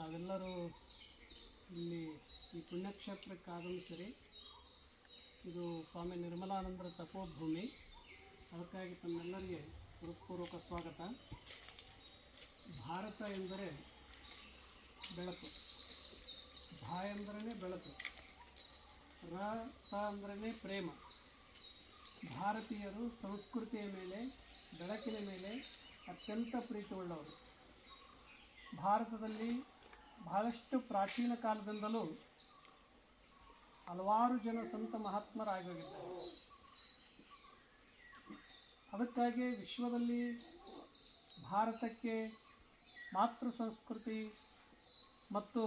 ತಾವೆಲ್ಲರೂ ಇಲ್ಲಿ ಈ ಪುಣ್ಯಕ್ಷೇತ್ರಕ್ಕೆ ಆಗಮಿಸಿರಿ. ಇದು ಸ್ವಾಮಿ ನಿರ್ಮಲಾನಂದರ ತಪೋಭೂಮಿ. ಅದಕ್ಕಾಗಿ ತಮ್ಮೆಲ್ಲರಿಗೆ ಹೃತ್ಪೂರ್ವಕ ಸ್ವಾಗತ. ಭಾರತ ಎಂದರೆ ಬೆಳಕು. ಭಾ ಎಂದ್ರೇ ಬೆಳಕು. ರ, ತ ಅಂದ್ರೇ ಪ್ರೇಮ. ಭಾರತೀಯರು ಸಂಸ್ಕೃತಿಯ ಮೇಲೆ, ಬೆಳಕಿನ ಮೇಲೆ ಅತ್ಯಂತ ಪ್ರೀತಿ ಉಳ್ಳವರು ಭಾರತದಲ್ಲಿ ಬಹಳಷ್ಟು ಪ್ರಾಚೀನ ಕಾಲದಿಂದಲೂ ಹಲವಾರು ಜನ ಸಂತ ಮಹಾತ್ಮರಾಗಿ ಹೋಗಿದ್ದಾರೆ ಅದಕ್ಕಾಗಿ ವಿಶ್ವದಲ್ಲಿ ಭಾರತಕ್ಕೆ ಮಾತೃ ಸಂಸ್ಕೃತಿ ಮತ್ತು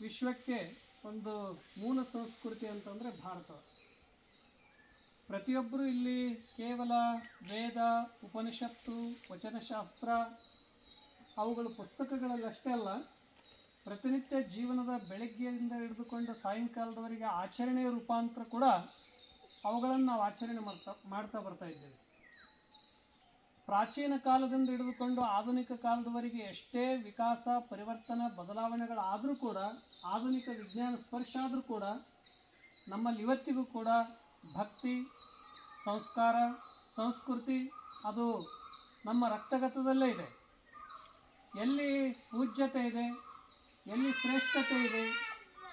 ವಿಶ್ವಕ್ಕೆ ಒಂದು ಮೂಲ ಸಂಸ್ಕೃತಿ ಅಂತಂದರೆ ಭಾರತ. ಪ್ರತಿಯೊಬ್ಬರೂ ಇಲ್ಲಿ ಕೇವಲ ವೇದ, ಉಪನಿಷತ್ತು, ವಚನಶಾಸ್ತ್ರ ಅವುಗಳ ಪುಸ್ತಕಗಳಲ್ಲಷ್ಟೇ ಅಲ್ಲ ಪ್ರತಿನಿತ್ಯ ಜೀವನದ ಬೆಳಗ್ಗೆಯಿಂದ ಹಿಡಿದುಕೊಂಡು ಸಾಯಂಕಾಲದವರೆಗೆ ಆಚರಣೆಯ ರೂಪಾಂತರ ಕೂಡ ಅವುಗಳನ್ನು ನಾವು ಆಚರಣೆ ಮಾಡ್ತಾ ಮಾಡ್ತಾ ಬರ್ತಾ ಇದ್ದೇವೆ. ಪ್ರಾಚೀನ ಕಾಲದಿಂದ ಹಿಡಿದುಕೊಂಡು ಆಧುನಿಕ ಕಾಲದವರೆಗೆ ಎಷ್ಟೇ ವಿಕಾಸ, ಪರಿವರ್ತನೆ, ಬದಲಾವಣೆಗಳಾದರೂ ಕೂಡ, ಆಧುನಿಕ ವಿಜ್ಞಾನ ಸ್ಪರ್ಶ ಆದರೂ ಕೂಡ, ನಮ್ಮಲ್ಲಿ ಇವತ್ತಿಗೂ ಕೂಡ ಭಕ್ತಿ, ಸಂಸ್ಕಾರ, ಸಂಸ್ಕೃತಿ, ಅದು ನಮ್ಮ ರಕ್ತಗತದಲ್ಲೇ ಇದೆ. ಎಲ್ಲಿ ಪೂಜ್ಯತೆ ಇದೆ ಎಲ್ಲಿ ಶ್ರೇಷ್ಠತೆ ಇದೆ,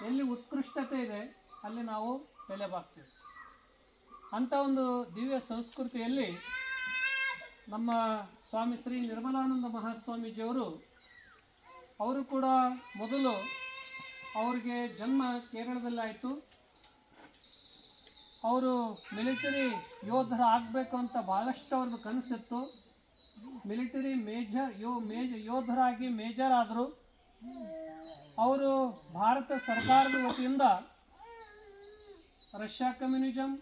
ಎಲ್ಲಿ ಉತ್ಕೃಷ್ಟತೆ ಇದೆ, ಅಲ್ಲಿ ನಾವು ಬೆಲೆ ಬಾಗ್ತೇವೆ ಅಂಥ ಒಂದು ದಿವ್ಯ ಸಂಸ್ಕೃತಿಯಲ್ಲಿ ನಮ್ಮ ಸ್ವಾಮಿ ಶ್ರೀ ನಿರ್ಮಲಾನಂದ ಮಹಾಸ್ವಾಮೀಜಿಯವರು, ಅವರು ಕೂಡ ಮೊದಲು ಅವರಿಗೆ ಜನ್ಮ ಕೇರಳದಲ್ಲಾಯಿತು. ಅವರು ಮಿಲಿಟರಿ ಯೋಧರ ಆಗಬೇಕು ಅಂತ ಭಾಳಷ್ಟು ಅವ್ರದ್ದು ಕನಸಿತ್ತು. ಮಿಲಿಟರಿ ಮೇಜರ್ ಯೋ, ಮೇಜ ಯೋಧರಾಗಿ ಮೇಜರ್ ಆದರು ಅವರು ಭಾರತ ಸರ್ಕಾರದ ವತಿಯಿಂದ ರಷ್ಯಾ ಕಮ್ಯುನಿಸಂ,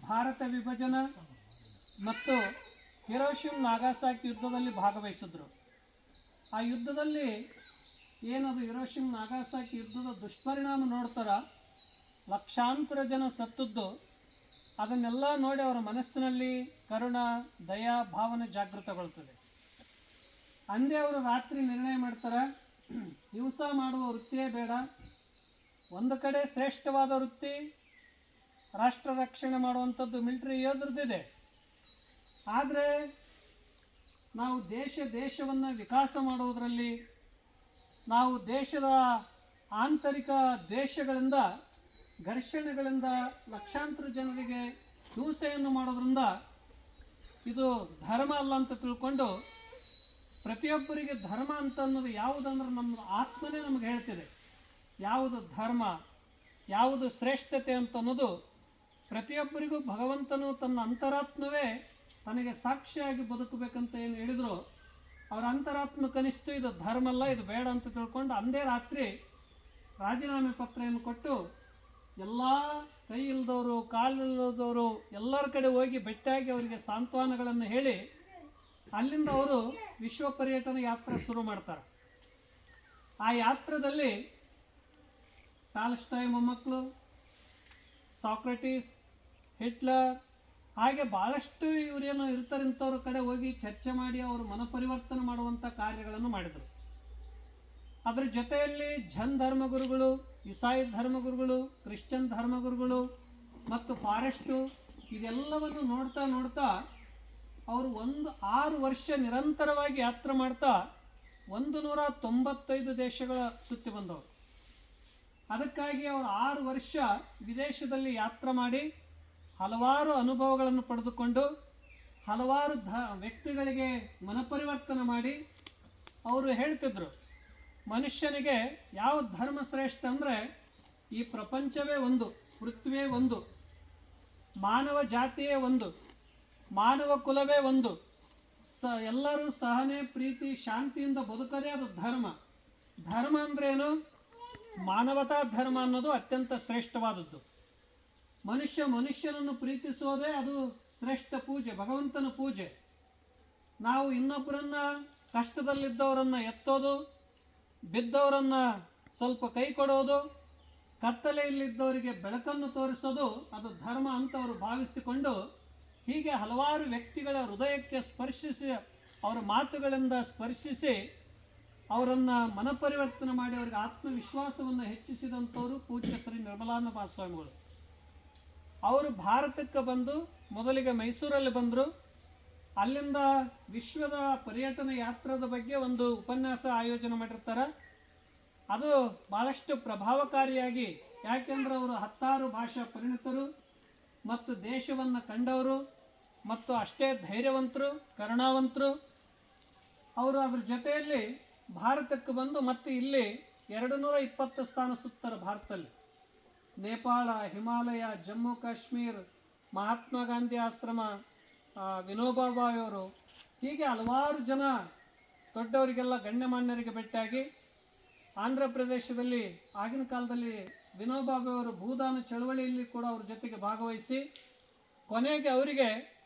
ಭಾರತ ವಿಭಜನ ಮತ್ತು ಹಿರೋಶಿಮ್ ನಾಗಾಸಾಕಿ ಯುದ್ಧದಲ್ಲಿ ಭಾಗವಹಿಸಿದ್ರು. ಆ ಯುದ್ಧದಲ್ಲಿ ಏನದು ಹಿರೋಶಿಮ್ ನಾಗಾಸಾಕಿ ಯುದ್ಧದ ದುಷ್ಪರಿಣಾಮ ನೋಡ್ತಾರ? ಲಕ್ಷಾಂತರ ಜನ ಸತ್ತದ್ದು. ಅದನ್ನೆಲ್ಲ ನೋಡಿ ಅವರ ಮನಸ್ಸಿನಲ್ಲಿ ಕರುಣ, ದಯಾ ಭಾವನೆ ಜಾಗೃತಗೊಳ್ತದೆ. ಅಂದೇ ಅವರು ರಾತ್ರಿ ನಿರ್ಣಯ ಮಾಡ್ತಾರೆ ದಿವಸ ಮಾಡುವ ವೃತ್ತಿಯೇ ಬೇಡ. ಒಂದು ಕಡೆ ಶ್ರೇಷ್ಠವಾದ ವೃತ್ತಿ, ರಾಷ್ಟ್ರ ರಕ್ಷಣೆ ಮಾಡುವಂಥದ್ದು ಮಿಲಿಟ್ರಿ ಯೋಧರದಿದೆ ಆದರೆ ನಾವು ದೇಶ ದೇಶವನ್ನು ವಿಕಾಸ ಮಾಡುವುದರಲ್ಲಿ ನಾವು ದೇಶದ ಆಂತರಿಕ ದ್ವೇಷಗಳಿಂದ ಘರ್ಷಣೆಗಳಿಂದ, ಲಕ್ಷಾಂತರ ಜನರಿಗೆ ಹಿಂಸೆಯನ್ನು ಮಾಡೋದ್ರಿಂದ ಇದು ಧರ್ಮ ಅಲ್ಲ ಅಂತ ತಿಳ್ಕೊಂಡು ಪ್ರತಿಯೊಬ್ಬರಿಗೆ ಧರ್ಮ ಅಂತ ಅನ್ನೋದು ಯಾವುದಂದ್ರೆ ನಮ್ಮ ಆತ್ಮನೇ ನಮಗೆ ಹೇಳ್ತಿದೆ. ಯಾವುದು ಧರ್ಮ, ಯಾವುದು ಶ್ರೇಷ್ಠತೆ ಅಂತ ಅನ್ನೋದು ಪ್ರತಿಯೊಬ್ಬರಿಗೂ ಭಗವಂತನು ತನ್ನ ಅಂತರಾತ್ಮವೇ ತನಗೆ ಸಾಕ್ಷಿಯಾಗಿ ಬದುಕಬೇಕಂತ ಏನು ಹೇಳಿದ್ರು, ಅವರ ಅಂತರಾತ್ಮ ಕನಿಷ್ಠ ಇದು ಧರ್ಮ ಅಲ್ಲ, ಇದು ಬೇಡ ಅಂತ ತಿಳ್ಕೊಂಡು ಅಂದೇ ರಾತ್ರಿ ರಾಜೀನಾಮೆ ಪತ್ರವನ್ನು ಕೊಟ್ಟು ಎಲ್ಲ ಕೈ ಇಲ್ಲದವರು ಕಾಲಿಲ್ಲದವರು ಎಲ್ಲರ ಕಡೆ ಹೋಗಿ ಬೆಟ್ಟಾಗಿ ಅವರಿಗೆ ಸಾಂತ್ವನಗಳನ್ನು ಹೇಳಿ ಅಲ್ಲಿಂದ ಅವರು ವಿಶ್ವ ಪರ್ಯಟನ ಯಾತ್ರೆ ಶುರು ಮಾಡ್ತಾರೆ. ಆ ಯಾತ್ರದಲ್ಲಿ ಟಾಲ್ಸ್ಟಾಯ್ ಮೊಮ್ಮಕ್ಕಳು ಸಾಕ್ರೆಟಿಸ್, ಹಿಟ್ಲರ್, ಹಾಗೆ ಭಾಳಷ್ಟು ಇವರೇನು ಇರ್ತಾರೆ ಇಂಥವ್ರ ಕಡೆ ಹೋಗಿ ಚರ್ಚೆ ಮಾಡಿ ಅವರು ಮನಪರಿವರ್ತನೆ ಮಾಡುವಂಥ ಕಾರ್ಯಗಳನ್ನು ಮಾಡಿದರು. ಅದರ ಜೊತೆಯಲ್ಲಿ ಜನ್ ಧರ್ಮಗುರುಗಳು, ಇಸಾಯಿ ಧರ್ಮಗುರುಗಳು, ಕ್ರಿಶ್ಚಿಯನ್ ಧರ್ಮಗುರುಗಳು ಮತ್ತು ಫಾರೆಸ್ಟು, ಇದೆಲ್ಲವನ್ನು ನೋಡ್ತಾ ನೋಡ್ತಾ ಅವರು ಒಂದು ಆರು ವರ್ಷ ನಿರಂತರವಾಗಿ ಯಾತ್ರೆ ಮಾಡ್ತಾ ಒಂದು ನೂರ ತೊಂಬತ್ತೈದು ದೇಶಗಳ ಸುತ್ತಿ ಬಂದವರು. ಅದಕ್ಕಾಗಿ ಅವರು ಆರು ವರ್ಷ ವಿದೇಶದಲ್ಲಿ ಯಾತ್ರೆ ಮಾಡಿ ಹಲವಾರು ಅನುಭವಗಳನ್ನು ಪಡೆದುಕೊಂಡು ಹಲವಾರು ಧ, ವ್ಯಕ್ತಿಗಳಿಗೆ ಮನಪರಿವರ್ತನೆ ಮಾಡಿ ಅವರು ಹೇಳ್ತಿದ್ರು, ಮನುಷ್ಯನಿಗೆ ಯಾವ ಧರ್ಮ ಶ್ರೇಷ್ಠ ಅಂದರೆ ಈ ಪ್ರಪಂಚವೇ ಒಂದು, ಪೃಥ್ವಿಯೇ ಒಂದು, ಮಾನವ ಜಾತಿಯೇ ಒಂದು. ಮಾನವ ಕುಲವೇ ಒಂದು. ಸ, ಎಲ್ಲರೂ ಸಹನೆ, ಪ್ರೀತಿ, ಶಾಂತಿಯಿಂದ ಬದುಕದೇ ಅದು ಧರ್ಮ. ಧರ್ಮ ಅಂದ್ರೇನು? ಮಾನವತಾ ಧರ್ಮ ಅನ್ನೋದು ಅತ್ಯಂತ ಶ್ರೇಷ್ಠವಾದದ್ದು. ಮನುಷ್ಯ ಮನುಷ್ಯನನ್ನು ಪ್ರೀತಿಸೋದೇ ಅದು ಶ್ರೇಷ್ಠ ಪೂಜೆ, ಭಗವಂತನ ಪೂಜೆ. ನಾವು ಇನ್ನೊಬ್ಬರನ್ನ ಕಷ್ಟದಲ್ಲಿದ್ದವರನ್ನ ಎತ್ತೋದು, ಬಿದ್ದವರನ್ನ ಸ್ವಲ್ಪ ಕೈ ಕೊಡೋದು, ಕತ್ತಲೆಯಲ್ಲಿದ್ದವರಿಗೆ ಬೆಳಕನ್ನು ತೋರಿಸೋದು ಅದು ಧರ್ಮ ಅಂತ ಅವರು ಭಾವಿಸಿಕೊಂಡು ಹೀಗೆ ಹಲವಾರು ವ್ಯಕ್ತಿಗಳ ಹೃದಯಕ್ಕೆ ಸ್ಪರ್ಶಿಸಿ, ಅವರ ಮಾತುಗಳಿಂದ ಸ್ಪರ್ಶಿಸಿ, ಅವರನ್ನು ಮನಪರಿವರ್ತನೆ ಮಾಡಿ ಅವರಿಗೆ ಆತ್ಮವಿಶ್ವಾಸವನ್ನು ಹೆಚ್ಚಿಸಿದಂಥವರು ಪೂಜ್ಯ ಶ್ರೀ ನಿರ್ಮಲಾನಂದ ಸ್ವಾಮಿಗಳು ಅವರು ಭಾರತಕ್ಕೆ ಬಂದು, ಮೊದಲಿಗೆ ಮೈಸೂರಲ್ಲಿ ಬಂದರು. ಅಲ್ಲಿಂದ ವಿಶ್ವದ ಪರ್ಯಟನ ಯಾತ್ರದ ಬಗ್ಗೆ ಒಂದು ಉಪನ್ಯಾಸ ಆಯೋಜನೆ ಮಾಡಿರ್ತಾರೆ. ಅದು ಭಾಳಷ್ಟು ಪ್ರಭಾವಕಾರಿಯಾಗಿ, ಯಾಕೆಂದ್ರೆ ಅವರು ಹತ್ತಾರು ಭಾಷಾ ಪರಿಣಿತರು ಮತ್ತು ದೇಶವನ್ನು ಕಂಡವರು. ಮತ್ತು ಅಷ್ಟೇ ಧೈರ್ಯವಂತರು, ಕರುಣಾವಂತರು, ಅವರು ಅದ್ರ ಜೊತೆಯಲ್ಲಿ ಭಾರತಕ್ಕೆ ಬಂದು ಮತ್ತೆ ಇಲ್ಲಿ ಎರಡು ನೂರ ಇಪ್ಪತ್ತು ಸ್ಥಾನ ಸುತ್ತಾರೆ ಭಾರತದಲ್ಲಿ. ನೇಪಾಳ, ಹಿಮಾಲಯ, ಜಮ್ಮು, ಕಾಶ್ಮೀರ್, ಮಹಾತ್ಮ ಗಾಂಧಿ ಆಶ್ರಮ ವಿನೋಬಾ ಅವರು ಹೀಗೆ ಹಲವಾರು ಜನ ದೊಡ್ಡವರಿಗೆಲ್ಲ ಗಣ್ಯಮಾನ್ಯರಿಗೆ ಭೇಟಿಯಾಗಿ ಆಂಧ್ರ ಪ್ರದೇಶದಲ್ಲಿ ಆಗಿನ ಕಾಲದಲ್ಲಿ ವಿನೋಬಾ ಭಾವೆ ಅವರು ಭೂದಾನ ಚಳವಳಿಯಲ್ಲಿ ಕೂಡ ಅವ್ರ ಜೊತೆಗೆ ಭಾಗವಹಿಸಿ ಕೊನೆಗೆ ಅವರಿಗೆ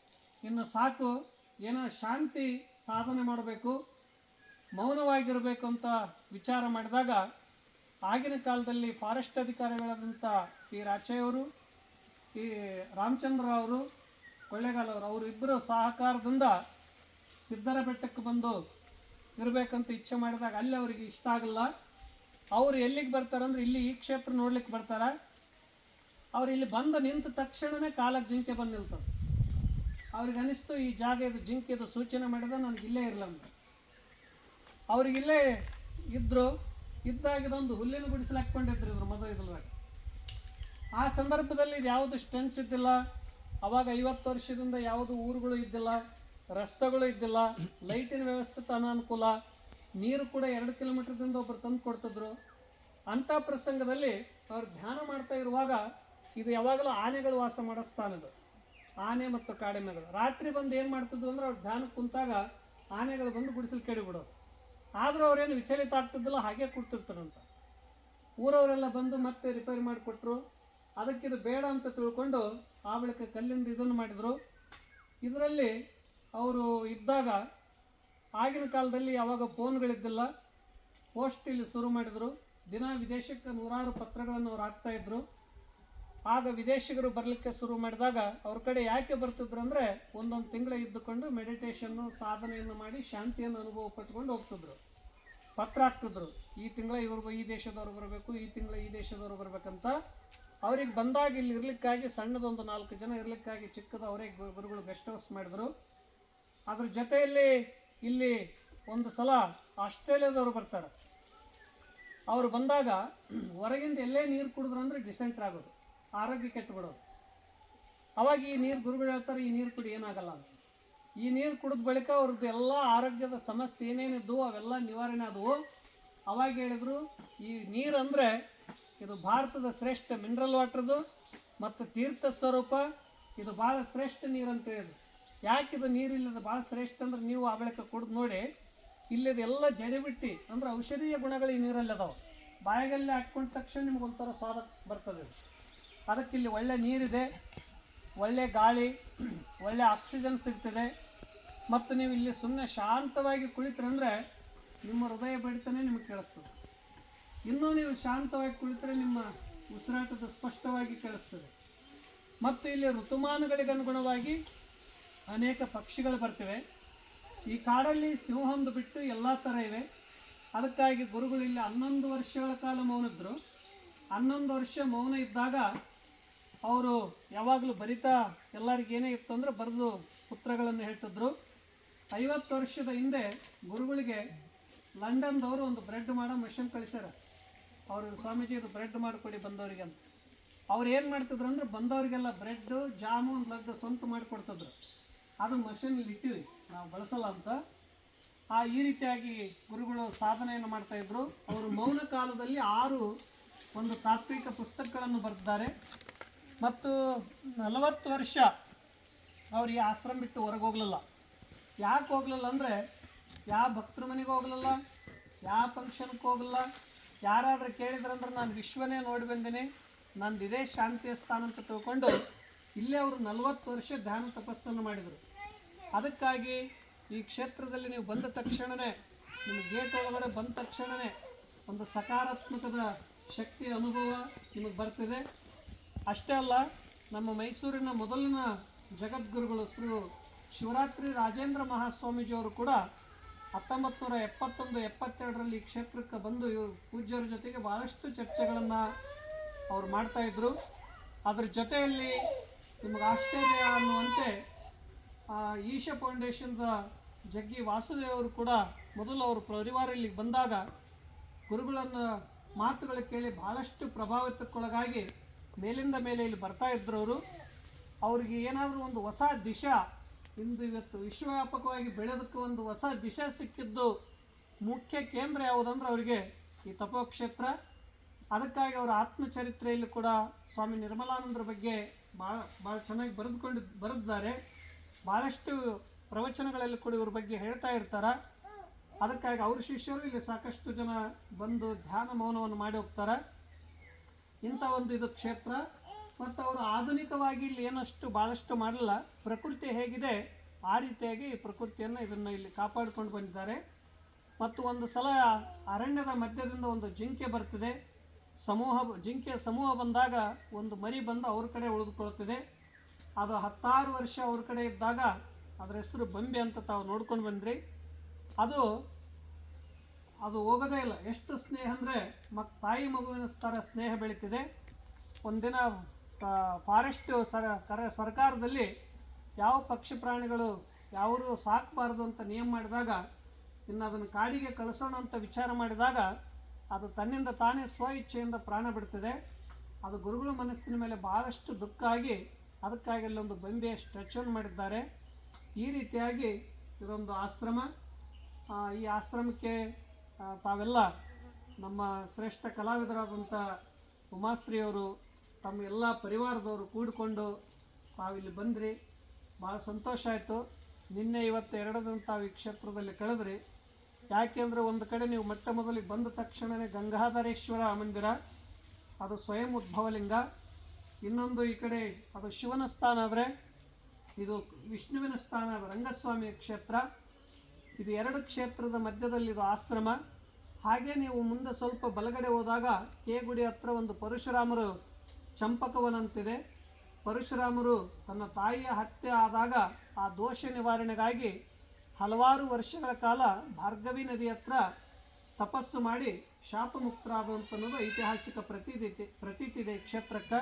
ಇನ್ನು ಸಾಕು, ಏನೋ ಶಾಂತಿ ಸಾಧನೆ ಮಾಡಬೇಕು ಮೌನವಾಗಿರಬೇಕು ಅಂತ ವಿಚಾರ ಮಾಡಿದಾಗ ಆಗಿನ ಕಾಲದಲ್ಲಿ ಫಾರೆಸ್ಟ್ ಅಧಿಕಾರಿಗಳಾದಂಥ ಈ ರಾಚೆಯವರು ಈ ರಾಮಚಂದ್ರ ಅವರು, ಕೊಳ್ಳೇಗಾಲ ಅವರು ಇಬ್ಬರು ಸಹಕಾರದಿಂದ ಸಿದ್ದರ ಬೆಟ್ಟಕ್ಕೆ ಬಂದು ಇರಬೇಕಂತ ಇಚ್ಛೆ ಮಾಡಿದಾಗ ಅಲ್ಲಿ ಅವರಿಗೆ ಇಷ್ಟ ಆಗಲ್ಲ. ಅವರು ಎಲ್ಲಿಗೆ ಬರ್ತಾರೆ ಬರ್ತಾರಂದ್ರೆ ಇಲ್ಲಿ ಈ ಕ್ಷೇತ್ರ ನೋಡ್ಲಿಕ್ಕೆ ಬರ್ತಾರೆ. ಅವ್ರು ಇಲ್ಲಿ ಬಂದು ನಿಂತ ತಕ್ಷಣವೇ ಕಾಲಕ್ಕೆ ಜಿಂಕೆ ಬಂದು ನಿಲ್ತದೆ ಅವ್ರಿಗೆ ಅನಿಸ್ತು ಈ ಜಾಗ ಇದು ಜಿಂಕೆದು ಸೂಚನೆ ಮಾಡಿದ ನನಗೆ ಇಲ್ಲೇ ಇರಲ ಅವ್ರಿಗೆ ಇಲ್ಲೇ ಇದ್ರು ಇದ್ದಾಗ ಇದೊಂದು ಹುಲ್ಲಿನ ಗುಡಿಸಲು ಹಾಕ್ಕೊಂಡಿದ್ರು ಇದ್ರು ಮದುವೆ ಇದ್ರಾಗ ಆ ಸಂದರ್ಭದಲ್ಲಿ ಇದು ಯಾವುದು ಸ್ಟೆನ್ಸ್ ಇದ್ದಿಲ್ಲ. ಅವಾಗ ಐವತ್ತು ವರ್ಷದಿಂದ ಯಾವುದು ಊರುಗಳು ಇದ್ದಿಲ್ಲ, ರಸ್ತೆಗಳು ಇದ್ದಿಲ್ಲ ಲೈಟಿನ ವ್ಯವಸ್ಥೆ ಅನಾನುಕೂಲ ನೀರು ಕೂಡ ಎರಡು ಕಿಲೋಮೀಟರ್ದಿಂದ ಒಬ್ಬರು ತಂದು ಕೊಡ್ತಿದ್ರು. ಅಂಥ ಪ್ರಸಂಗದಲ್ಲಿ ಅವ್ರು ಧ್ಯಾನ ಮಾಡ್ತಾ ಇರುವಾಗ ಇದು ಯಾವಾಗಲೂ ಆನೆಗಳು ವಾಸ ಮಾಡೋ ಸ್ಥಾನ ಇದು ಆನೆ ಮತ್ತು ಕಾಡೆಮ್ಮೆಗಳು. ರಾತ್ರಿ ಬಂದು ಏನು ಮಾಡ್ತಿದ್ವು ಅಂದ್ರೆ ಅವ್ರು ಧ್ಯಾನಕ್ಕೆ ಕುಂತಾಗ ಆನೆಗಳು ಬಂದು ಗುಡಿಸಲು ಕೆಡಿಬಿಡೋದು ಆದರೂ ಅವ್ರೇನು ವಿಚಲಿತ ಆಗ್ತಿದ್ದಿಲ್ಲ, ಹಾಗೆ ಕೊಡ್ತಿರ್ತಾರಂತ ಊರವರೆಲ್ಲ ಬಂದು ಮತ್ತೆ ರಿಪೇರಿ ಮಾಡಿಕೊಟ್ರು. ಅದಕ್ಕಿದು ಬೇಡ ಅಂತ ತಿಳ್ಕೊಂಡು ಆ ಬಳಿಕ ಕಲ್ಲಿಂದ ಇದನ್ನು ಮಾಡಿದರು. ಇದರಲ್ಲಿ ಅವರು ಇದ್ದಾಗ ಆಗಿನ ಕಾಲದಲ್ಲಿ ಯಾವಾಗ ಫೋನ್ಗಳಿದ್ದಿಲ್ಲ ಪೋಸ್ಟ್ ಇಲ್ಲಿ ಶುರು ಮಾಡಿದರು. ದಿನ ವಿದೇಶಕ್ಕೆ ನೂರಾರು ಪತ್ರಗಳನ್ನು ಅವ್ರು ಹಾಕ್ತಾಯಿದ್ರು ಆಗ ವಿದೇಶಿಗರು ಬರಲಿಕ್ಕೆ ಶುರು ಮಾಡಿದಾಗ ಅವ್ರ ಕಡೆ ಯಾಕೆ ಬರ್ತಿದ್ರು ಅಂದರೆ ಒಂದೊಂದು ತಿಂಗಳು ಇದ್ದುಕೊಂಡು ಮೆಡಿಟೇಷನ್ನು ಸಾಧನೆಯನ್ನು ಮಾಡಿ ಶಾಂತಿಯನ್ನು ಅನುಭವ ಪಟ್ಕೊಂಡು ಹೋಗ್ತಿದ್ರು. ಪತ್ರ ಹಾಕ್ತಿದ್ರು, ಈ ತಿಂಗಳ ಇವರು ಈ ದೇಶದವ್ರು ಬರಬೇಕು, ಈ ತಿಂಗಳ ಈ ದೇಶದವ್ರು ಬರಬೇಕಂತ. ಅವ್ರಿಗೆ ಬಂದಾಗ ಇಲ್ಲಿ ಇರಲಿಕ್ಕಾಗಿ ಸಣ್ಣದೊಂದು ನಾಲ್ಕು ಜನ ಇರಲಿಕ್ಕಾಗಿ ಚಿಕ್ಕದ ಅವರೇ ಗುರುಗಳು ಗೆಸ್ಟ್ ಹೌಸ್ ಮಾಡಿದ್ರು. ಅದ್ರ ಜೊತೆಯಲ್ಲಿ ಇಲ್ಲಿ ಒಂದು ಸಲ ಆಸ್ಟ್ರೇಲಿಯಾದವರು ಬರ್ತಾರೆ. ಅವರು ಬಂದಾಗ, ಹೊರಗಿಂದ ಎಲ್ಲೇ ನೀರು ಕುಡಿದ್ರು ಅಂದರೆ ಡಿಸೆಂಟ್ರ್ ಆಗೋದು. ಆರೋಗ್ಯ ಕೆಟ್ಟುಬಿಡೋದು ಅವಾಗ ಈ ನೀರು ಗುರುಗಳು ಹೇಳ್ತಾರೆ, ಈ ನೀರು ಕುಡಿ, ಏನಾಗಲ್ಲ ಅಂತ. ಈ ನೀರು ಕುಡಿದ ಬಳಿಕ ಅವ್ರದ್ದು ಎಲ್ಲ ಆರೋಗ್ಯದ ಸಮಸ್ಯೆ ಏನೇನಿದ್ದವು ಅವೆಲ್ಲ ನಿವಾರಣೆ ಆದವು. ಅವಾಗ ಹೇಳಿದ್ರು, ಈ ನೀರು ಅಂದರೆ ಇದು ಭಾರತದ ಶ್ರೇಷ್ಠ ಮಿನರಲ್ ವಾಟರ್ದು ಮತ್ತು ತೀರ್ಥ ಸ್ವರೂಪ, ಇದು ಭಾಳ ಶ್ರೇಷ್ಠ ನೀರು ಅಂತ ಹೇಳಿದ್ರು. ಯಾಕಿದು ನೀರಿಲ್ಲದ ಭಾಳ ಶ್ರೇಷ್ಠ ಅಂದ್ರೆ ನೀವು ಆ ಬಳಿಕ ಕುಡಿದು ನೋಡಿ, ಇಲ್ಲಿದ ಎಲ್ಲ ಜಡಿಬಿಟ್ಟಿ ಅಂದ್ರೆ ಔಷಧೀಯ ಗುಣಗಳು ಈ ನೀರಲ್ಲಿ ಅದಾವೆ. ಬಾಯಿಗಲ್ಲಿ ಹಾಕ್ಕೊಂಡ ತಕ್ಷಣ ನಿಮ್ಗೆ ಒಂಥರ ಸ್ವಾದ ಬರ್ತದೆ. ಅದಕ್ಕೆ ಇಲ್ಲಿ ಒಳ್ಳೆ ನೀರಿದೆ, ಒಳ್ಳೆ ಗಾಳಿ, ಒಳ್ಳೆ ಆಕ್ಸಿಜನ್ ಸಿಗ್ತದೆ. ಮತ್ತು ನೀವು ಇಲ್ಲಿ ಸುಮ್ಮನೆ ಶಾಂತವಾಗಿ ಕುಳಿತರಂದರೆ ನಿಮ್ಮ ಹೃದಯ ಬಡಿತನೇ ನಿಮಗೆ ಕೇಳಿಸ್ತದೆ. ಇನ್ನೂ ನೀವು ಶಾಂತವಾಗಿ ಕುಳಿತರೆ ನಿಮ್ಮ ಉಸಿರಾಟದ ಸ್ಪಷ್ಟವಾಗಿ ಕೇಳಿಸ್ತದೆ. ಮತ್ತು ಇಲ್ಲಿ ಋತುಮಾನಗಳಿಗೆ ಅನುಗುಣವಾಗಿ ಅನೇಕ ಪಕ್ಷಿಗಳು ಬರ್ತಿವೆ. ಈ ಕಾಡಲ್ಲಿ ಸಿಂಹಂದು ಬಿಟ್ಟು ಎಲ್ಲ ಥರ ಇವೆ. ಅದಕ್ಕಾಗಿ ಗುರುಗಳು ಇಲ್ಲಿ ಹನ್ನೊಂದು ವರ್ಷಗಳ ಕಾಲ ಮೌನಿದ್ರು ಹನ್ನೊಂದು ವರ್ಷ ಮೌನ ಇದ್ದಾಗ ಅವರು ಯಾವಾಗಲೂ ಬರಿತಾ ಎಲ್ಲರಿಗೇನೇ ಇತ್ತು ಅಂದರೆ ಬರೆದು ಪುತ್ರಗಳನ್ನು ಹೇಳ್ತಿದ್ರು. ಐವತ್ತು ವರ್ಷದ ಹಿಂದೆ ಗುರುಗಳಿಗೆ ಲಂಡನ್ದವರು ಒಂದು ಬ್ರೆಡ್ ಮಾಡೋ ಮಿಷನ್ ಕಳಿಸ್ಯಾರ. ಅವರು ಸ್ವಾಮೀಜಿ, ಇದು ಬ್ರೆಡ್ ಮಾಡಿಕೊಡಿ ಬಂದವರಿಗೆ ಅಂತ. ಅವ್ರು ಏನು ಮಾಡ್ತಿದ್ರು ಅಂದ್ರೆ ಬಂದವರಿಗೆಲ್ಲ ಬ್ರೆಡ್ಡು ಜಾಮೂನ್ ಲಡ್ಡು ಸ್ವಂತ ಮಾಡಿಕೊಡ್ತಿದ್ರು. ಅದು ಮಷೀನಲ್ಲಿ ಇಟ್ಟಿವಿ, ನಾವು ಬಳಸಲ್ಲ ಅಂತ. ಆ ಈ ರೀತಿಯಾಗಿ ಗುರುಗಳು ಸಾಧನೆಯನ್ನು ಮಾಡ್ತಾಯಿದ್ರು ಅವರು ಮೌನ ಕಾಲದಲ್ಲಿ ಆರು ಒಂದು ತಾತ್ವಿಕ ಪುಸ್ತಕಗಳನ್ನು ಬರೆದಿದ್ದಾರೆ. ಮತ್ತು ನಲವತ್ತು ವರ್ಷ ಅವ್ರು ಈ ಆಶ್ರಮ ಬಿಟ್ಟು ಹೊರಗೆ ಹೋಗ್ಲಿಲ್ಲ. ಯಾಕೆ ಹೋಗ್ಲಿಲ್ಲ ಅಂದರೆ ಯಾವ ಭಕ್ತರ ಮನೆಗೆ ಹೋಗ್ಲಿಲ್ಲ ಯಾವ ಫಂಕ್ಷನ್ಗೆ ಹೋಗಲಿಲ್ಲ, ಯಾರಾದರೂ ಕೇಳಿದ್ರಂದ್ರೆ ನಾನು ವಿಶ್ವನೇ ನೋಡಿ ಬಂದೇನೆ ನಂದು ಇದೇ ಶಾಂತಿಯ ಸ್ಥಾನ ಅಂತ ತಿಳ್ಕೊಂಡು ಇಲ್ಲೇ ಅವರು ನಲವತ್ತು ವರ್ಷ ಧ್ಯಾನ ತಪಸ್ಸನ್ನು ಮಾಡಿದರು. ಅದಕ್ಕಾಗಿ ಈ ಕ್ಷೇತ್ರದಲ್ಲಿ ನೀವು ಬಂದ ತಕ್ಷಣವೇ ನಿಮ್ಮ ಗೇಟ್ ಒಳಗಡೆ ಬಂದ ತಕ್ಷಣವೇ ಒಂದು ಸಕಾರಾತ್ಮಕದ ಶಕ್ತಿ, ಅನುಭವ ನಿಮಗೆ ಬರ್ತಿದೆ. ಅಷ್ಟೇ ಅಲ್ಲ, ನಮ್ಮ ಮೈಸೂರಿನ ಮೊದಲಿನ ಜಗದ್ಗುರುಗಳು ಶ್ರೀ ಶಿವರಾತ್ರಿ ರಾಜೇಂದ್ರ ಮಹಾಸ್ವಾಮೀಜಿಯವರು ಕೂಡ ಹತ್ತೊಂಬತ್ತು ನೂರ ಎಪ್ಪತ್ತೊಂದು, ಎಪ್ಪತ್ತೆರಡರಲ್ಲಿ ಈ ಕ್ಷೇತ್ರಕ್ಕೆ ಬಂದು ಇವರು ಪೂಜ್ಯರ ಜೊತೆಗೆ ಭಾಳಷ್ಟು ಚರ್ಚೆಗಳನ್ನು ಅವ್ರು ಮಾಡ್ತಾಯಿದ್ರು ಅದ್ರ ಜೊತೆಯಲ್ಲಿ ನಿಮಗೆ ಆಶ್ಚರ್ಯ ಅನ್ನುವಂತೆ ಈಶಾ ಫೌಂಡೇಶನ್ದ ಜಗ್ಗಿ ವಾಸುದೇವರು ಕೂಡ ಮೊದಲು ಅವರು ಪರಿವಾರ ಇಲ್ಲಿಗೆ ಬಂದಾಗ ಗುರುಗಳನ್ನು ಮಾತುಗಳು ಕೇಳಿ ಭಾಳಷ್ಟು ಪ್ರಭಾವಿತಕ್ಕೊಳಗಾಗಿ ಮೇಲಿಂದ ಮೇಲೆ ಇಲ್ಲಿ ಬರ್ತಾ ಇದ್ರವರು ಅವರು ಅವ್ರಿಗೆ ಏನಾದರೂ ಒಂದು ಹೊಸ ದಿಶಾ, ಇಂದು ಇವತ್ತು ವಿಶ್ವವ್ಯಾಪಕವಾಗಿ ಬೆಳೆದಕ್ಕೆ ಒಂದು ಹೊಸ ದಿಶಾ ಸಿಕ್ಕಿದ್ದು ಮುಖ್ಯ ಕೇಂದ್ರ ಯಾವುದಂದ್ರೆ ಅವರಿಗೆ ಈ ತಪೋಕ್ಷೇತ್ರ. ಅದಕ್ಕಾಗಿ ಅವರ ಆತ್ಮಚರಿತ್ರೆಯಲ್ಲಿ ಕೂಡ ಸ್ವಾಮಿ ನಿರ್ಮಲಾನಂದರ ಬಗ್ಗೆ ಭಾಳ ಭಾಳ ಚೆನ್ನಾಗಿ ಬರೆದುಕೊಂಡು, ಬರೆದಿದ್ದಾರೆ. ಭಾಳಷ್ಟು ಪ್ರವಚನಗಳಲ್ಲಿ ಕೂಡ ಇವ್ರ ಬಗ್ಗೆ ಹೇಳ್ತಾ ಇರ್ತಾರೆ. ಅದಕ್ಕಾಗಿ ಅವ್ರ ಶಿಷ್ಯರು ಇಲ್ಲಿ ಸಾಕಷ್ಟು ಜನ ಬಂದು ಧ್ಯಾನ ಮೌನವನ್ನು ಮಾಡಿ ಹೋಗ್ತಾರೆ. ಇಂಥ ಒಂದು ಇದು ಕ್ಷೇತ್ರ, ಮತ್ತು ಅವರು ಆಧುನಿಕವಾಗಿ ಇಲ್ಲಿ ಏನಷ್ಟು ಭಾಳಷ್ಟು ಮಾಡಲ್ಲ, ಪ್ರಕೃತಿ ಹೇಗಿದೆ, ಆ ರೀತಿಯಾಗಿ ಈ ಪ್ರಕೃತಿಯನ್ನು ಇದನ್ನು ಇಲ್ಲಿ ಕಾಪಾಡಿಕೊಂಡು ಬಂದಿದ್ದಾರೆ. ಮತ್ತು ಒಂದು ಸಲ ಅರಣ್ಯದ ಮಧ್ಯದಿಂದ ಒಂದು ಜಿಂಕೆ ಬರ್ತಿದೆ. ಸಮೂಹ ಜಿಂಕೆ ಸಮೂಹ ಬಂದಾಗ ಒಂದು ಮರಿ ಬಂದು ಅವ್ರ ಕಡೆ ಉಳಿದುಕೊಳ್ತಿದೆ ಅದು ಹತ್ತಾರು ವರ್ಷ ಅವ್ರ ಕಡೆ ಇದ್ದಾಗ ಅದರ ಹೆಸರು ಬಂಬೆ ಅಂತ ತಾವು ನೋಡ್ಕೊಂಡು ಬಂದ್ರಿ. ಅದು ಅದು ಹೋಗೋದೇ ಇಲ್ಲ. ಎಷ್ಟು ಸ್ನೇಹ ಅಂದರೆ ಮಕ್ ತಾಯಿ ಮಗುವಿನ ಥರ ಸ್ನೇಹ ಬೆಳೀತಿದೆ. ಒಂದಿನ ಸ ಫಾರೆಸ್ಟ್ ಸರ, ಕರ, ಸರ್ಕಾರದಲ್ಲಿ ಯಾವ ಪಕ್ಷಿ ಪ್ರಾಣಿಗಳು ಯಾವರು ಸಾಕಬಾರ್ದು ಅಂತ ನಿಯಮ ಮಾಡಿದಾಗ, ಇನ್ನು ಅದನ್ನು ಕಾಡಿಗೆ ಕಳಿಸೋಣ ಅಂತ ವಿಚಾರ ಮಾಡಿದಾಗ, ಅದು ತನ್ನಿಂದ ತಾನೇ ಸ್ವ ಇಚ್ಛೆಯಿಂದ ಪ್ರಾಣ ಬಿಡ್ತಿದೆ. ಅದು ಗುರುಗಳ ಮನಸ್ಸಿನ ಮೇಲೆ ಭಾಳಷ್ಟು ದುಃಖ ಆಗಿ, ಅದಕ್ಕಾಗಿ ಅಲ್ಲೊಂದು ಬಂಬೆಯ ಸ್ಟ್ಯಾಚ್ಯೂನ್ ಮಾಡಿದ್ದಾರೆ. ಈ ರೀತಿಯಾಗಿ ಇದೊಂದು ಆಶ್ರಮ. ಈ ಆಶ್ರಮಕ್ಕೆ ತಾವೆಲ್ಲ ನಮ್ಮ ಶ್ರೇಷ್ಠ ಕಲಾವಿದರಾದಂಥ ಉಮಾಶ್ರೀಯವರು ತಮ್ಮ ಎಲ್ಲ ಪರಿವಾರದವರು ಕೂಡಿಕೊಂಡು ತಾವಿಲ್ಲಿ ಬಂದ್ರಿ. ಭಾಳ ಸಂತೋಷ ಆಯಿತು. ನಿನ್ನೆ ಇವತ್ತು ಎರಡು ದಿನ ತಾವು ಈ ಕ್ಷೇತ್ರದಲ್ಲಿ ಕಳೆದ್ರಿ. ಯಾಕೆಂದರೆ ಒಂದು ಕಡೆ ನೀವು ಮೊಟ್ಟ ಮೊದಲಿಗೆ ಬಂದ ತಕ್ಷಣವೇ ಗಂಗಾಧರೇಶ್ವರ ಮಂದಿರ, ಅದು ಸ್ವಯಂ ಉದ್ಭವಲಿಂಗ. ಇನ್ನೊಂದು ಈ ಕಡೆ ಅದು ಶಿವನ ಸ್ಥಾನ ಆದರೆ, ಇದು ವಿಷ್ಣುವಿನ ಸ್ಥಾನ ರಂಗಸ್ವಾಮಿ ಕ್ಷೇತ್ರ. ಇದು ಎರಡು ಕ್ಷೇತ್ರದ ಮಧ್ಯದಲ್ಲಿ ಇದು ಆಶ್ರಮ. ಹಾಗೆ ನೀವು ಮುಂದೆ ಸ್ವಲ್ಪ ಬಲಗಡೆ ಹೋದಾಗ ಕೇಗುಡಿ ಹತ್ರ ಒಂದು ಪರಶುರಾಮರು ಚಂಪಕವನಂತಿದೆ. ಪರಶುರಾಮರು ತನ್ನ ತಾಯಿಯ ಹತ್ಯೆ ಆದಾಗ ಆ ದೋಷ ನಿವಾರಣೆಗಾಗಿ ಹಲವಾರು ವರ್ಷಗಳ ಕಾಲ ಭಾರ್ಗವಿ ನದಿ ಹತ್ರ ತಪಸ್ಸು ಮಾಡಿ ಶಾಪಮುಕ್ತರಾದಂತ ಅನ್ನೋದು ಐತಿಹಾಸಿಕ ಪ್ರತೀತಿ ಪ್ರತೀತಿ ಇದೆ ಕ್ಷೇತ್ರಕ್ಕೆ.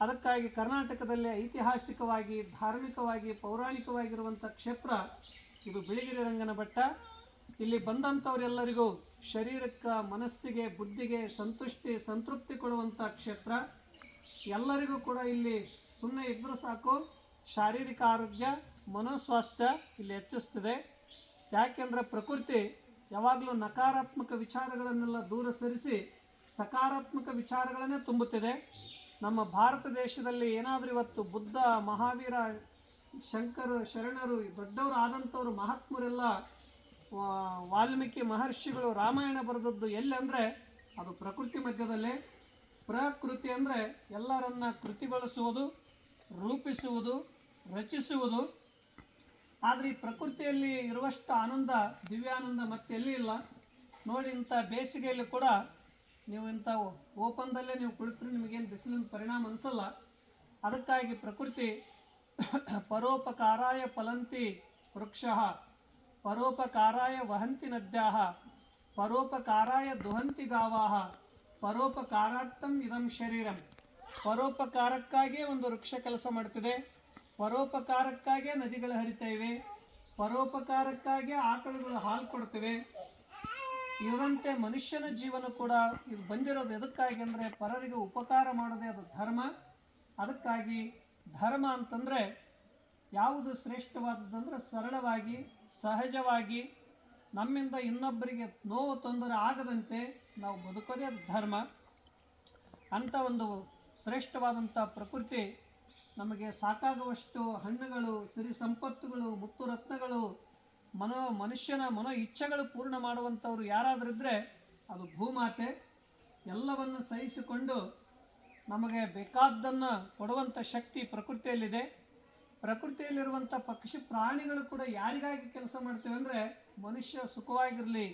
ಅದಕ್ಕಾಗಿ ಕರ್ನಾಟಕದಲ್ಲಿ ಐತಿಹಾಸಿಕವಾಗಿ, ಧಾರ್ಮಿಕವಾಗಿ ಪೌರಾಣಿಕವಾಗಿರುವಂಥ ಕ್ಷೇತ್ರ ಇದು ಬಿಳಿಗಿರಿ ರಂಗನ ಬೆಟ್ಟ. ಇಲ್ಲಿ ಬಂದಂಥವರೆಲ್ಲರಿಗೂ ಶರೀರಕ್ಕೆ, ಮನಸ್ಸಿಗೆ ಬುದ್ಧಿಗೆ ಸಂತುಷ್ಟಿ, ಸಂತೃಪ್ತಿ ಕೊಡುವಂಥ ಕ್ಷೇತ್ರ. ಎಲ್ಲರಿಗೂ ಕೂಡ ಇಲ್ಲಿ ಸುಮ್ಮನೆ ಇದ್ದರೂ ಸಾಕು. ಶಾರೀರಿಕ ಆರೋಗ್ಯ, ಮನೋಸ್ವಾಸ್ಥ್ಯ ಇಲ್ಲಿ ಹೆಚ್ಚಿಸ್ತದೆ. ಯಾಕೆಂದರೆ ಪ್ರಕೃತಿ ಯಾವಾಗಲೂ ನಕಾರಾತ್ಮಕ ವಿಚಾರಗಳನ್ನೆಲ್ಲ ದೂರ ಸರಿಸಿ ಸಕಾರಾತ್ಮಕ ವಿಚಾರಗಳನ್ನೇ ತುಂಬುತ್ತಿದೆ. ನಮ್ಮ ಭಾರತ ದೇಶದಲ್ಲಿ ಏನಾದರೂ ಇವತ್ತು ಬುದ್ಧ, ಮಹಾವೀರ ಶಂಕರ ಶರಣರು ದೊಡ್ಡವರು ಆದಂಥವ್ರು, ಮಹಾತ್ಮರೆಲ್ಲ ವಾಲ್ಮೀಕಿ ಮಹರ್ಷಿಗಳು, ರಾಮಾಯಣ ಬರೆದದ್ದು ಎಲ್ಲಿ ಅಂದರೆ, ಅದು ಪ್ರಕೃತಿ ಮಧ್ಯದಲ್ಲಿ. ಪ್ರಕೃತಿ ಅಂದರೆ ಎಲ್ಲರನ್ನ ಕೃತಿಗೊಳಿಸುವುದು, ರೂಪಿಸುವುದು, ರಚಿಸುವುದು. ಆದರೆ ಈ ಪ್ರಕೃತಿಯಲ್ಲಿ ಇರುವಷ್ಟು ಆನಂದ, ದಿವ್ಯಾನಂದ ಮತ್ತೆ ಎಲ್ಲಿ ಇಲ್ಲ. ನೋಡಿ ಇಂಥ ಬೇಸಿಗೆಯಲ್ಲಿ ಕೂಡ ನೀವು ಇಂಥ ಓಪನ್ದಲ್ಲೇ ನೀವು ಕುಳಿತರೆ ನಿಮಗೇನು ಬಿಸಿಲಿನ ಪರಿಣಾಮ ಅನಿಸಲ್ಲ. ಅದಕ್ಕಾಗಿ ಪ್ರಕೃತಿ ಪರೋಪಕಾರಾಯ ಫಲಂತಿ ವೃಕ್ಷ, ಪರೋಪಕಾರಾಯ ವಹಂತಿ ನದ್ಯಾ, ಪರೋಪಕಾರಾಯ ದುಹಂತಿ ಗಾವಾ, ಪರೋಪಕಾರಾರ್ಥಂ ಇದಂ ಶರೀರಂ. ಪರೋಪಕಾರಕ್ಕಾಗಿಯೇ ಒಂದು ವೃಕ್ಷ ಕೆಲಸ ಮಾಡ್ತಿದೆ, ಪರೋಪಕಾರಕ್ಕಾಗಿಯೇ ನದಿಗಳು ಹರಿತಾ ಇವೆ, ಪರೋಪಕಾರಕ್ಕಾಗಿಯೇ ಆಕಳುಗಳು ಹಾಲು ಕೊಡ್ತಿವೆ. ಇರುವಂತೆ ಮನುಷ್ಯನ ಜೀವನ ಕೂಡ ಇದು ಬಂದಿರೋದು ಎದಕ್ಕಾಗಿ ಅಂದರೆ ಪರರಿಗೆ ಉಪಕಾರ ಮಾಡೋದೇ ಅದು ಧರ್ಮ. ಅದಕ್ಕಾಗಿ ಧರ್ಮ ಅಂತಂದರೆ ಯಾವುದು ಶ್ರೇಷ್ಠವಾದದ್ದಂದರೆ ಸರಳವಾಗಿ, ಸಹಜವಾಗಿ, ನಮ್ಮಿಂದ ಇನ್ನೊಬ್ಬರಿಗೆ ನೋವು ತೊಂದರೆ ಆಗದಂತೆ ನಾವು ಬದುಕೋದೇ ಧರ್ಮ. ಅಂಥ ಒಂದು ಶ್ರೇಷ್ಠವಾದಂಥ ಪ್ರಕೃತಿ ನಮಗೆ ಸಾಕಾಗುವಷ್ಟು ಹಣ್ಣುಗಳು, ಸಿರಿ ಸಂಪತ್ತುಗಳು, ಮುತ್ತು ರತ್ನಗಳು, ಮನೋ ಮನುಷ್ಯನ ಮನೋ ಇಚ್ಛೆಗಳು ಪೂರ್ಣ ಮಾಡುವಂಥವ್ರು ಯಾರಾದರೂ ಇದ್ದರೆ ಅದು ಭೂಮಾತೆ. ಎಲ್ಲವನ್ನು ಸಹಿಸಿಕೊಂಡು ನಮಗೆ ಬೇಕಾದ್ದನ್ನು ಕೊಡುವಂಥ ಶಕ್ತಿ ಪ್ರಕೃತಿಯಲ್ಲಿದೆ. ಪ್ರಕೃತಿಯಲ್ಲಿರುವಂಥ ಪಕ್ಷಿ ಪ್ರಾಣಿಗಳು ಕೂಡ ಯಾರಿಗಾಗಿ ಕೆಲಸ ಮಾಡ್ತೇವೆ ಅಂದರೆ ಮನುಷ್ಯ ಸುಖವಾಗಿರಲಿ,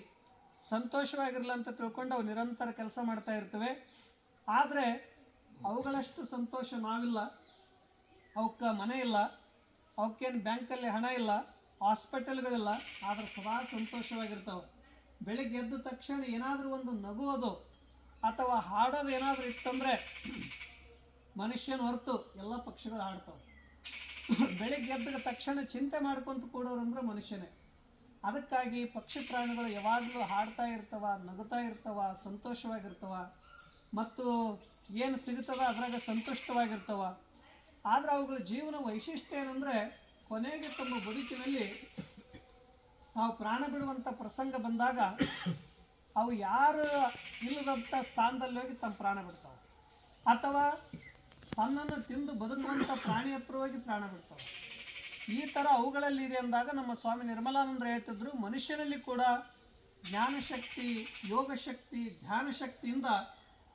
ಸಂತೋಷವಾಗಿರಲಿ ಅಂತ ತಿಳ್ಕೊಂಡು ಅವು ನಿರಂತರ ಕೆಲಸ ಮಾಡ್ತಾ ಇರ್ತವೆ. ಆದರೆ ಅವುಗಳಷ್ಟು ಸಂತೋಷ ನಾವಿಲ್ಲ. ಅವಕ್ಕೆ ಮನೆ ಇಲ್ಲ, ಅವಕ್ಕೇನು ಬ್ಯಾಂಕಲ್ಲಿ ಹಣ ಇಲ್ಲ, ಹಾಸ್ಪಿಟಲ್ಗಳಿಲ್ಲ, ಆದರೆ ಸದಾ ಸಂತೋಷವಾಗಿರ್ತಾವೆ. ಬೆಳಿಗ್ಗೆ ಎದ್ದ ತಕ್ಷಣ ಏನಾದರೂ ಒಂದು ನಗುವುದು ಅಥವಾ ಹಾಡೋದು ಏನಾದರೂ ಇತ್ತಂದರೆ ಮನುಷ್ಯನ ಹೊರತು ಎಲ್ಲ ಪಕ್ಷಿಗಳು ಹಾಡ್ತಾವೆ. ಬೆಳಿಗ್ಗೆ ಎದ್ದ ತಕ್ಷಣ ಚಿಂತೆ ಮಾಡ್ಕೊಂತ ಕೂಡೋರಂದ್ರೆ ಮನುಷ್ಯನೇ. ಅದಕ್ಕಾಗಿ ಪಕ್ಷಿ ಪ್ರಾಣಿಗಳು ಯಾವಾಗಲೂ ಹಾಡ್ತಾ ಇರ್ತವ, ನಗುತ್ತಾ ಇರ್ತವ, ಸಂತೋಷವಾಗಿರ್ತವ ಮತ್ತು ಏನು ಸಿಗುತ್ತದ ಅದ್ರಾಗ ಸಂತುಷ್ಟವಾಗಿರ್ತವ. ಆದ್ರೆ ಅವುಗಳ ಜೀವನ ವೈಶಿಷ್ಟ್ಯ ಏನಂದರೆ ಕೊನೆಗೆ ತಮ್ಮ ಬದುಕಿನಲ್ಲಿ ನಾವು ಪ್ರಾಣ ಬಿಡುವಂಥ ಪ್ರಸಂಗ ಬಂದಾಗ ಅವು ಯಾರು ಇಲ್ಲದಂಥ ಸ್ಥಾನದಲ್ಲಿ ಹೋಗಿ ತಮ್ಮ ಪ್ರಾಣ ಬಿಡ್ತಾವೆ. ಅಥವಾ ತನ್ನನ್ನು ತಿಂದು ಬದುಕುವಂಥ ಪ್ರಾಣಿ ಹೋಗಿ ಪ್ರಾಣ ಬಿಡ್ತಾವೆ. ಈ ಥರ ಅವುಗಳಲ್ಲಿ ಇದೆ ಅಂದಾಗ ನಮ್ಮ ಸ್ವಾಮಿ ನಿರ್ಮಲಾನಂದರು ಹೇಳ್ತಿದ್ರು, ಮನುಷ್ಯನಲ್ಲಿ ಕೂಡ ಜ್ಞಾನಶಕ್ತಿ, ಯೋಗಶಕ್ತಿ ಧ್ಯಾನ ಶಕ್ತಿಯಿಂದ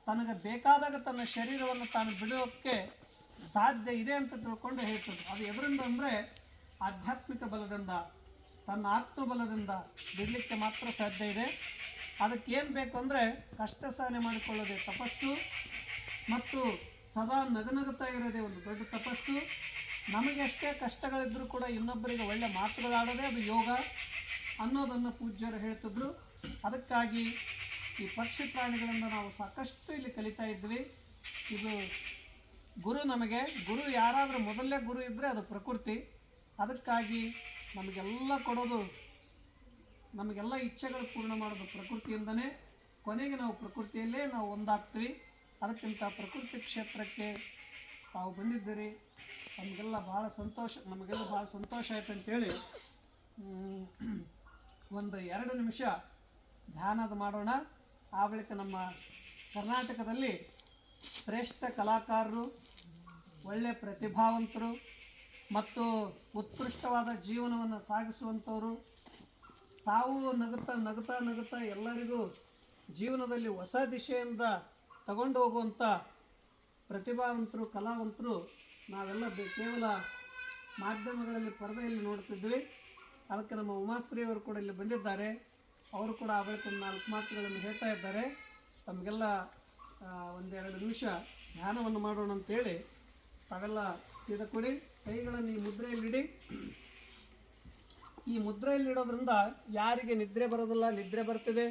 ತನಗೆ ಬೇಕಾದಾಗ ತನ್ನ ಶರೀರವನ್ನು ತಾನು ಬಿಡೋಕ್ಕೆ ಸಾಧ್ಯ ಇದೆ ಅಂತ ತಿಳ್ಕೊಂಡು ಹೇಳ್ತಿದ್ರು. ಅದು ಎದರಿಂದ ಅಂದರೆ ಆಧ್ಯಾತ್ಮಿಕ ಬಲದಿಂದ, ತನ್ನ ಆತ್ಮಬಲದಿಂದ ಬಿಡಲಿಕ್ಕೆ ಮಾತ್ರ ಸಾಧ್ಯ ಇದೆ. ಅದಕ್ಕೆ ಏನು ಬೇಕು ಅಂದರೆ ಕಷ್ಟ ಸಹನೆ ಮಾಡಿಕೊಳ್ಳೋದೇ ತಪಸ್ಸು ಮತ್ತು ಸದಾ ನಗನಗುತ್ತಾ ಇರೋದೇ ಒಂದು ದೊಡ್ಡ ತಪಸ್ಸು. ನಮಗೆಷ್ಟೇ ಕಷ್ಟಗಳಿದ್ದರೂ ಕೂಡ ಇನ್ನೊಬ್ಬರಿಗೆ ಒಳ್ಳೆ ಮಾತುಗಳಾಡೋದೇ ಅದು ಯೋಗ ಅನ್ನೋದನ್ನು ಪೂಜ್ಯರು ಹೇಳ್ತಿದ್ರು. ಅದಕ್ಕಾಗಿ ಈ ಪಕ್ಷಿ ಪ್ರಾಣಿಗಳಿಂದ ನಾವು ಸಾಕಷ್ಟು ಇಲ್ಲಿ ಕಲಿತಾ ಇದ್ವಿ. ಇದು ಗುರು ನಮಗೆ, ಗುರು ಯಾರಾದರೂ ಮೊದಲನೇ ಗುರು ಇದ್ದರೆ ಅದು ಪ್ರಕೃತಿ. ಅದಕ್ಕಾಗಿ ನಮಗೆಲ್ಲ ಕೊಡೋದು ನಮಗೆಲ್ಲ ಇಚ್ಛೆಗಳು ಪೂರ್ಣ ಮಾಡೋದು ಪ್ರಕೃತಿಯಿಂದನೇ. ಕೊನೆಗೆ ನಾವು ಪ್ರಕೃತಿಯಲ್ಲೇ ನಾವು ಒಂದಾಗ್ತೀವಿ. ಅದಕ್ಕಿಂತ ಪ್ರಕೃತಿ ಕ್ಷೇತ್ರಕ್ಕೆ ತಾವು ಬಂದಿದ್ದೀರಿ. ನಮಗೆಲ್ಲ ಭಾಳ ಸಂತೋಷ, ನಮಗೆಲ್ಲ ಭಾಳ ಸಂತೋಷ ಆಯ್ತು ಅಂತೇಳಿ ಒಂದು ಎರಡು ನಿಮಿಷ ಧ್ಯಾನದ ಮಾಡೋಣ. ಆ ಬಳಿಕ ನಮ್ಮ ಕರ್ನಾಟಕದಲ್ಲಿ ಶ್ರೇಷ್ಠ ಕಲಾಕಾರರು ಒಳ್ಳೆಯ ಪ್ರತಿಭಾವಂತರು ಮತ್ತು ಉತ್ಕೃಷ್ಟವಾದ ಜೀವನವನ್ನು ಸಾಗಿಸುವಂಥವರು ತಾವು ನಗುತ್ತಾ ನಗುತ್ತಾ ನಗುತ್ತಾ ಎಲ್ಲರಿಗೂ ಜೀವನದಲ್ಲಿ ಹೊಸ ದಿಶೆಯಿಂದ ತಗೊಂಡು ಹೋಗುವಂಥ ಪ್ರತಿಭಾವಂತರು, ಕಲಾವಂತರು ನಾವೆಲ್ಲ ಕೇವಲ ಮಾಧ್ಯಮಗಳಲ್ಲಿ ಪರದೆಯಲ್ಲಿ ನೋಡ್ತಿದ್ವಿ ಅದಕ್ಕೆ ನಮ್ಮ ಉಮಾಶ್ರೀಯವರು ಕೂಡ ಇಲ್ಲಿ ಬಂದಿದ್ದಾರೆ. ಅವರು ಕೂಡ ಆ ಒಂದು ನಾಲ್ಕು ಮಾತುಗಳನ್ನು ಹೇಳ್ತಾ ಇದ್ದಾರೆ. ತಮಗೆಲ್ಲ ಒಂದೆರಡು ನಿಮಿಷ ಧ್ಯಾನವನ್ನು ಮಾಡೋಣ ಅಂತೇಳಿ ತಾವೆಲ್ಲ ಸೀದ ಕೊಡಿ. ಕೈಗಳನ್ನು ಈ ಮುದ್ರೆಯಲ್ಲಿಡಿ. ಈ ಮುದ್ರೆಯಲ್ಲಿಡೋದ್ರಿಂದ ಯಾರಿಗೆ ನಿದ್ರೆ ಬರೋದಿಲ್ಲ, ನಿದ್ರೆ ಬರ್ತಿದೆ,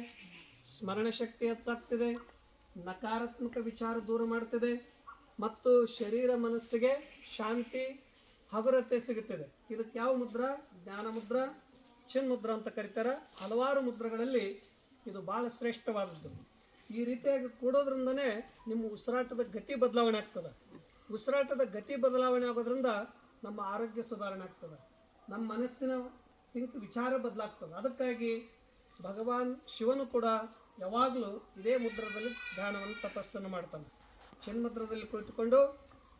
ಸ್ಮರಣ ಶಕ್ತಿ ಹೆಚ್ಚಾಗ್ತಿದೆ, ನಕಾರಾತ್ಮಕ ವಿಚಾರ ದೂರ ಮಾಡ್ತಿದೆ, ಮತ್ತು ಶರೀರ ಮನಸ್ಸಿಗೆ ಶಾಂತಿ, ಹಗುರತೆ ಸಿಗುತ್ತದೆ. ಇದಕ್ಕೆ ಯಾವ ಮುದ್ರ? ಜ್ಞಾನ ಮುದ್ರ, ಚಿನ್ ಮುದ್ರ ಅಂತ ಕರೀತಾರೆ. ಹಲವಾರು ಮುದ್ರಗಳಲ್ಲಿ ಇದು ಭಾಳ ಶ್ರೇಷ್ಠವಾದದ್ದು. ಈ ರೀತಿಯಾಗಿ ಕೂಡೋದ್ರಿಂದನೇ ನಿಮ್ಮ ಉಸಿರಾಟದ ಗತಿ ಬದಲಾವಣೆ ಆಗ್ತದೆ. ಉಸಿರಾಟದ ಗತಿ ಬದಲಾವಣೆ ಆಗೋದ್ರಿಂದ ನಮ್ಮ ಆರೋಗ್ಯ ಸುಧಾರಣೆ ಆಗ್ತದೆ. ನಮ್ಮ ಮನಸ್ಸಿನ ತಿಂಕ್ ವಿಚಾರ ಬದಲಾಗ್ತದೆ. ಅದಕ್ಕಾಗಿ ಭಗವಾನ್ ಶಿವನು ಕೂಡ ಯಾವಾಗಲೂ ಇದೇ ಮುದ್ರದಲ್ಲಿ ಧ್ಯಾನವನ್ನು ತಪಸ್ಸನ್ನು ಮಾಡ್ತಾನೆ. ಚಿನ್ಮದ್ರದಲ್ಲಿ ಕುಳಿತುಕೊಂಡು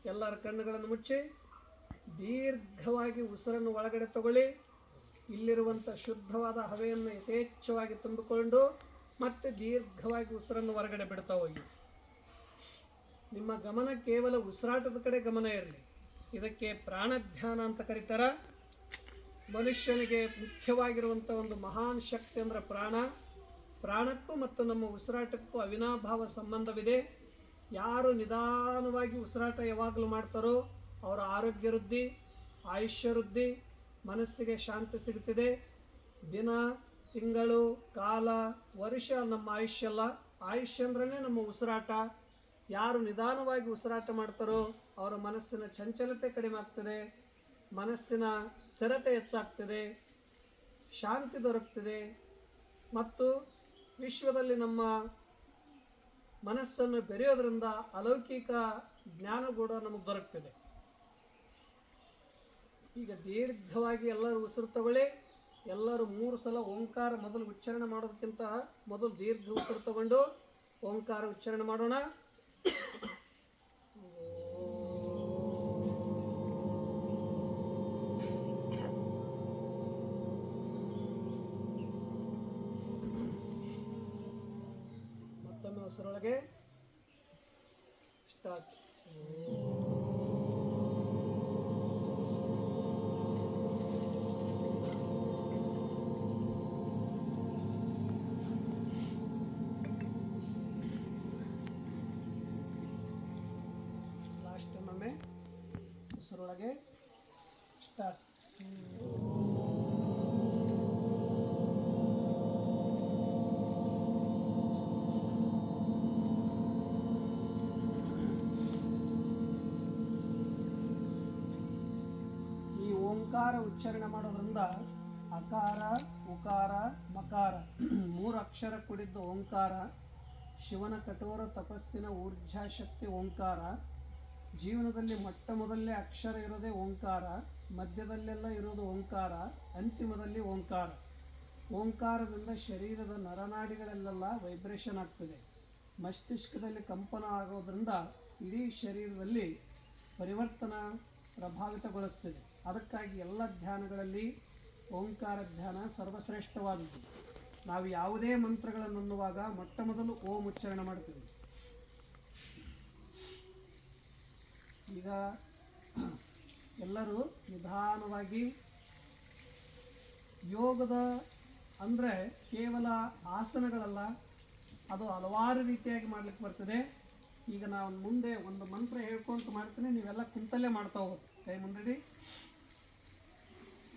ಎಲ್ಲರ ಕಣ್ಣುಗಳನ್ನು ಮುಚ್ಚಿ ದೀರ್ಘವಾಗಿ ಉಸಿರನ್ನು ಒಳಗಡೆ ತಗೊಳ್ಳಿ. ಇಲ್ಲಿರುವಂಥ ಶುದ್ಧವಾದ ಹವೆಯನ್ನು ಯಥೇಚ್ಛವಾಗಿ ತುಂಬಿಕೊಂಡು ಮತ್ತೆ ದೀರ್ಘವಾಗಿ ಉಸಿರನ್ನು ಹೊರಗಡೆ ಬಿಡ್ತಾ ಹೋಗಿ. ನಿಮ್ಮ ಗಮನ ಕೇವಲ ಉಸಿರಾಟದ ಕಡೆ ಗಮನ ಇರಲಿ. ಇದಕ್ಕೆ ಪ್ರಾಣಧ್ಯಾನ ಅಂತ ಕರೀತಾರ. ಮನುಷ್ಯನಿಗೆ ಮುಖ್ಯವಾಗಿರುವಂಥ ಒಂದು ಮಹಾನ್ ಶಕ್ತಿ ಅಂದರೆ ಪ್ರಾಣ. ಪ್ರಾಣಕ್ಕೂ ಮತ್ತು ನಮ್ಮ ಉಸಿರಾಟಕ್ಕೂ ಅವಿನಾಭಾವ ಸಂಬಂಧವಿದೆ. ಯಾರು ನಿಧಾನವಾಗಿ ಉಸಿರಾಟ ಯಾವಾಗಲೂ ಮಾಡ್ತಾರೋ ಅವರ ಆರೋಗ್ಯ ವೃದ್ಧಿ, ಆಯುಷ್ಯ ವೃದ್ಧಿ, ಮನಸ್ಸಿಗೆ ಶಾಂತಿ ಸಿಗುತ್ತಿದೆ. ದಿನ, ತಿಂಗಳು, ಕಾಲ, ವರ್ಷ ನಮ್ಮ ಆಯುಷ್ಯ ಅಲ್ಲ. ಆಯುಷ್ಯ ಅಂದ್ರೇ ನಮ್ಮ ಉಸಿರಾಟ. ಯಾರು ನಿಧಾನವಾಗಿ ಉಸಿರಾಟ ಮಾಡ್ತಾರೋ ಅವರ ಮನಸ್ಸಿನ ಚಂಚಲತೆ ಕಡಿಮೆ ಆಗ್ತದೆ. ಮನಸ್ಸಿನ ಸ್ಥಿರತೆ ಹೆಚ್ಚಾಗ್ತದೆ, ಶಾಂತಿ ದೊರಕ್ತದೆ ಮತ್ತು ವಿಶ್ವದಲ್ಲಿ ನಮ್ಮ ಮನಸ್ಸನ್ನು ಬೆರೆಯೋದ್ರಿಂದ ಅಲೌಕಿಕ ಜ್ಞಾನ ಕೂಡ ನಮಗೆ ದೊರಕ್ತದೆ. ಈಗ ದೀರ್ಘವಾಗಿ ಎಲ್ಲರೂ ಉಸಿರು ತಗೊಳ್ಳಿ, ಎಲ್ಲರೂ ಮೂರು ಸಲ ಓಂಕಾರ ಮೊದಲು ಉಚ್ಚಾರಣೆ ಮಾಡೋದಕ್ಕಿಂತ ಮೊದಲು ದೀರ್ಘ ಉಸಿರು ತಗೊಂಡು ಓಂಕಾರ ಉಚ್ಚಾರಣೆ ಮಾಡೋಣ. ಓಂಕಾರ ಉಚ್ಚಾರಣೆ ಮಾಡೋದ್ರಿಂದ ಅಕಾರ, ಉಕಾರ, ಮಕಾರ. ಮೂರು ಅಕ್ಷರ ಕೂಡಿದ್ದು ಓಂಕಾರ. ಶಿವನ ಕಠೋರ ತಪಸ್ಸಿನ ಊರ್ಜಾಶಕ್ತಿ ಓಂಕಾರ. ಜೀವನದಲ್ಲಿ ಮೊಟ್ಟ ಮೊದಲನೇ ಅಕ್ಷರ ಇರೋದೇ ಓಂಕಾರ. ಮಧ್ಯದಲ್ಲೆಲ್ಲ ಇರೋದು ಓಂಕಾರ. ಅಂತಿಮದಲ್ಲಿ ಓಂಕಾರ. ಓಂಕಾರದಿಂದ ಶರೀರದ ನರನಾಡಿಗಳಲ್ಲೆಲ್ಲ ವೈಬ್ರೇಷನ್ ಆಗ್ತದೆ. ಮಸ್ತಿಷ್ಕದಲ್ಲಿ ಕಂಪನ ಆಗೋದ್ರಿಂದ ಇಡೀ ಶರೀರದಲ್ಲಿ ಪರಿವರ್ತನ ಪ್ರಭಾವಿತಗೊಳಿಸ್ತದೆ. ಅದಕ್ಕಾಗಿ ಎಲ್ಲ ಧ್ಯಾನಗಳಲ್ಲಿ ಓಂಕಾರ ಧ್ಯಾನ ಸರ್ವಶ್ರೇಷ್ಠವಾದದ್ದು. ನಾವು ಯಾವುದೇ ಮಂತ್ರಗಳನ್ನು ಅನ್ನುವಾಗ ಮೊಟ್ಟ ಮೊದಲು ಓಂ ಉಚ್ಚಾರಣೆ ಮಾಡ್ತೀವಿ. ಈಗ ಎಲ್ಲರೂ ನಿಧಾನವಾಗಿ ಯೋಗದ ಅಂದರೆ ಕೇವಲ ಆಸನಗಳಲ್ಲ, ಅದು ಹಲವಾರು ರೀತಿಯಾಗಿ ಮಾಡ್ಲಿಕ್ಕೆ ಬರ್ತದೆ. ಈಗ ನಾವು ಮುಂದೆ ಒಂದು ಮಂತ್ರ ಹೇಳ್ಕೊಂತ ಮಾಡ್ತೀನಿ, ನೀವೆಲ್ಲ ಕುಂತಲ್ಲೇ ಮಾಡ್ತಾ ಹೋಗೋದು ಕೈ ಮುಂದಿಡಿ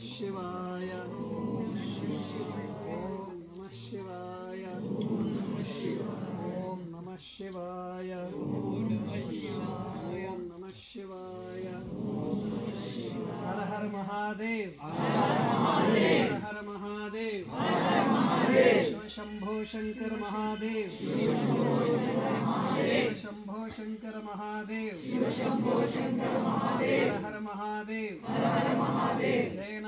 शिवाय ओम नमः शिवाय ओम नमः शिवाय ओम नमः शिवाय हर हर महादेव हर हर महादेव शिव शंभो शंकर महादेव शिव शंभो शंकर महादेव शंभो शंकर महादेव हर हर महादेव जय